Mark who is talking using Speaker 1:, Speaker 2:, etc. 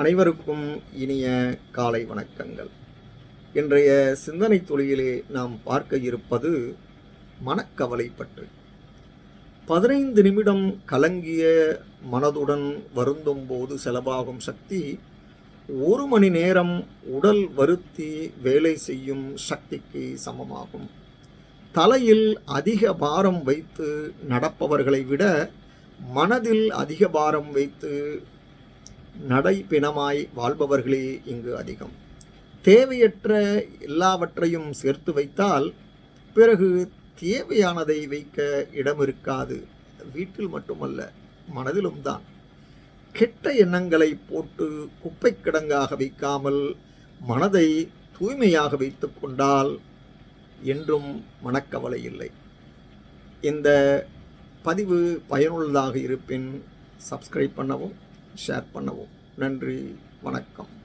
Speaker 1: அனைவருக்கும் இனிய காலை வணக்கங்கள். இன்றைய சிந்தனை தொழிலே நாம் பார்க்க இருப்பது மனக்கவலை பற்றி. பதினைந்து நிமிடம் கலங்கிய மனதுடன் வருந்தும் போது செலவாகும் சக்தி ஒரு மணி நேரம் உடல் வருத்தி வேலை செய்யும் சக்திக்கு சமமாகும். தலையில் அதிக பாரம் வைத்து நடப்பவர்களை விட மனதில் அதிக பாரம் வைத்து நடைப்பிணமாய் வாழ்பவர்களே இங்கு அதிகம். தேவையற்ற எல்லாவற்றையும் சேர்த்து வைத்தால் பிறகு தேவையானதை வைக்க இடம் இருக்காது வீட்டில் மட்டுமல்ல மனதிலும் தான். கெட்ட எண்ணங்களை போட்டு குப்பை கிடங்காக வைக்காமல் மனதை தூய்மையாக வைத்து கொண்டால் என்றும் மனக்கவலை இல்லை. இந்த பதிவு பயனுள்ளதாக இருப்பின் சப்ஸ்கிரைப் பண்ணவும் ஷேர் பண்ணவும். நன்றி வணக்கம்.